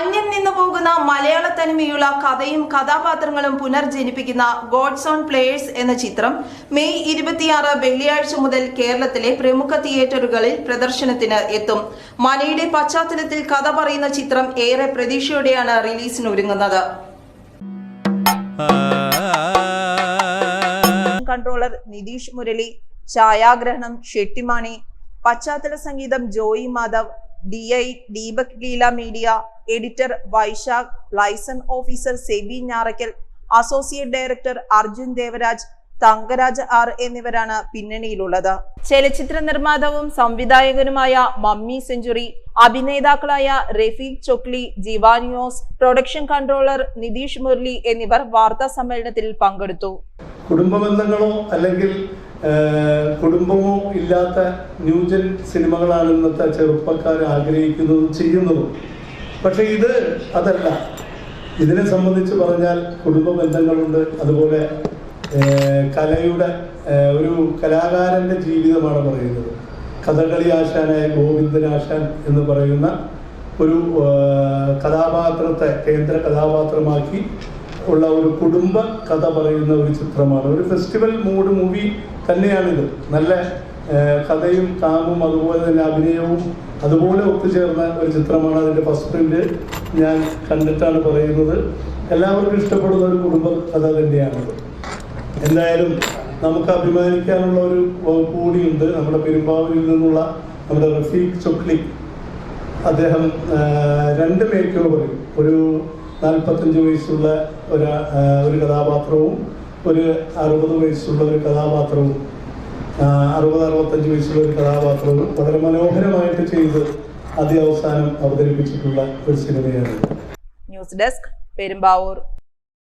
അന്യം നിന്നു പോകുന്ന മലയാള തനിമയുള്ള കഥയും കഥാപാത്രങ്ങളും പുനർജനിപ്പിക്കുന്ന ഗോഡ്സ് ഓൺ പ്ലേയേഴ്സ് എന്ന ചിത്രം മെയ് ഇരുപത്തിയാറ് വെള്ളിയാഴ്ച മുതൽ കേരളത്തിലെ പ്രമുഖ തിയേറ്ററുകളിൽ പ്രദർശനത്തിന് എത്തും. മലയുടെ പശ്ചാത്തലത്തിൽ കഥ പറയുന്ന ചിത്രം ഏറെ പ്രതീക്ഷയോടെയാണ് റിലീസിനൊരുങ്ങുന്നത്. കൺട്രോളർ നിതീഷ് മുരളി ഛായാഗ്രഹണം ഷെട്ടിമാണി പശ്ചാത്തല സംഗീതം Joy Madhav D I Deepak Leela media editor Vaishakh liaison officer Seby Njarakkal associate director Arjun Devaraj Thankaraj R എന്നിവരാണ് പിന്നണിയിലുള്ളത്. ചലച്ചിത്ര നിർമ്മാതാവും സംവിധായകനുമായ മമ്മി സെഞ്ചുറി അഭിനേതാക്കളായ റഫീഖ് ചൊക്ലി ജിവാനിയോസ് പ്രൊഡക്ഷൻ കൺട്രോളർ നിതീഷ് മുരളി എന്നിവർ വാർത്താ സമ്മേളനത്തിൽ പങ്കെടുത്തു. കുടുംബ ബന്ധങ്ങളോ അല്ലെങ്കിൽ കുടുംബമോ ഇല്ലാത്ത ന്യൂജൻ സിനിമകളാണ് ഇന്നത്തെ ചെറുപ്പക്കാർ ആഗ്രഹിക്കുന്നതും ചെയ്യുന്നതും. പക്ഷെ ഇത് അതല്ല. ഇതിനെ സംബന്ധിച്ച് പറഞ്ഞാൽ കുടുംബ ബന്ധങ്ങളുണ്ട്. അതുപോലെ കലയുടെ ഒരു കലാകാരന്റെ ജീവിതമാണ് പറയുന്നത്. കഥകളി ആശാനായ ഗോവിന്ദൻ ആശാൻ എന്ന് പറയുന്ന ഒരു കഥാപാത്രത്തെ കേന്ദ്ര കഥാപാത്രമാക്കി ഉള്ള ഒരു കുടുംബ കഥ പറയുന്ന ഒരു ചിത്രമാണ്. ഒരു ഫെസ്റ്റിവൽ മൂഡ് മൂവി തന്നെയാണിത്. നല്ല കഥയും കാമും അതുപോലെ തന്നെ അഭിനയവും അതുപോലെ ഒത്തുചേർന്ന ഒരു ചിത്രമാണ് അതിന്റെ ഫസ്റ്റ് പ്രിന്റ് ഞാൻ കണ്ടിട്ടാണ് പറയുന്നത്. എല്ലാവർക്കും ഇഷ്ടപ്പെടുന്ന ഒരു കുടുംബ കഥ തന്നെയാണിത്. എന്തായാലും നമുക്ക് അഭിമാനിക്കാനുള്ള ഒരു കൂടിയുണ്ട്. നമ്മുടെ പെരുമ്പാവൂരിൽ നിന്നുള്ള നമ്മുടെ റഫീഖ് ചൊക്ലി. അദ്ദേഹം രണ്ട് മേക്കുകൾ പറയും. ഒരു നാൽപ്പത്തഞ്ച് വയസ്സുള്ള ഒരു ഒരു കഥാപാത്രവും ഒരു അറുപത് വയസ്സുള്ള ഒരു കഥാപാത്രവും അറുപത് അറുപത്തഞ്ച് വയസ്സുള്ള ഒരു കഥാപാത്രവും വളരെ മനോഹരമായിട്ട് ചെയ്ത് അതി അവസാനം അവതരിപ്പിച്ചിട്ടുള്ള ഒരു സിനിമയാണ്. News desk Perumbavoor.